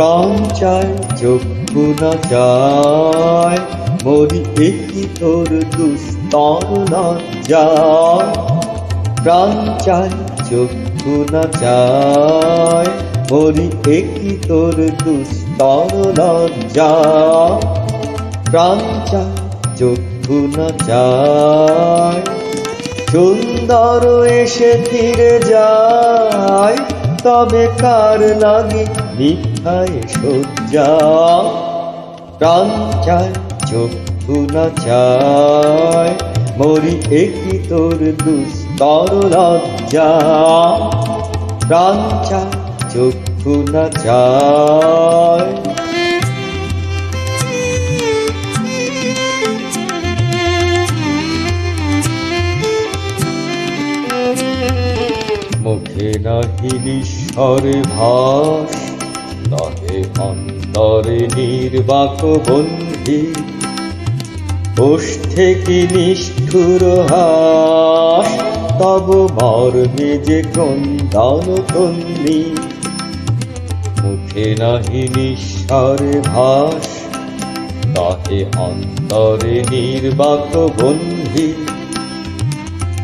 প্রাণ চায় চক্ষু না চায় মরি একই তোর দুস্তর লজ্জা প্রাণ চায় চক্ষু না চায় মরি একই তোর দুস্তর লজ্জা প্রাণ চায় চক্ষু না চায় সুন্দর এসে ফিরে যায় তবে কার লাগে মিথ্যায় সজ্জা প্রাণ চায়, চক্ষু না চায়, মরি একটি তোর দুস্তর লজ্জা। প্রাণ চায়, চক্ষু না চায় নাহি ভাস নহে অন্তরে নির্বাক বন্ধি। ওষ্ঠে কি নিষ্ঠুর হাস, তব মর্মে যে ক্রন্দন তন্নি মুখে নাহি ভাস নহে অন্তরে নির্বাক বন্ধি।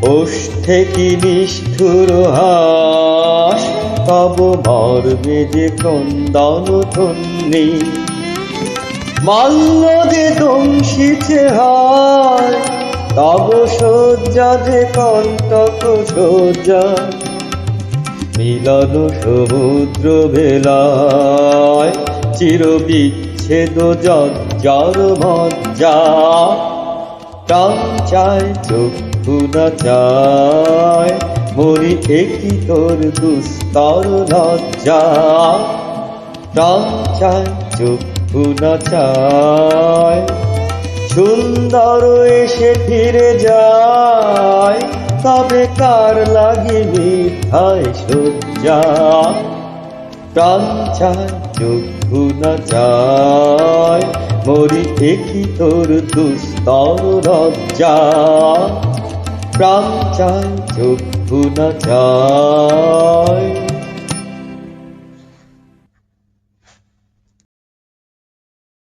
ওষ্ঠে কি নিষ্ঠুর হাস তব মর্মে যে ক্রন্দন ধন্যি। মাল্য যে দংশিছে হায়, তব শয্যা যে কণ্টক শয্যা। মিলন সমুদ্র ভেলায় চির বিচ্ছেদ জর মজ্জা। প্রাণ চায়, চক্ষু না চায় মরি একই তোর দুস্তর লজ্জা। প্রাণ চায়, চক্ষু না চায়, সুন্দর এসে ফিরে যায়, তবে কার লাগি মিথায় সজ্জা প্রাণ চায়, চক্ষু না চায়। মরি একই তোর দুস্তর লজ্জা প্রাণ চায় চক্ষু না চায়।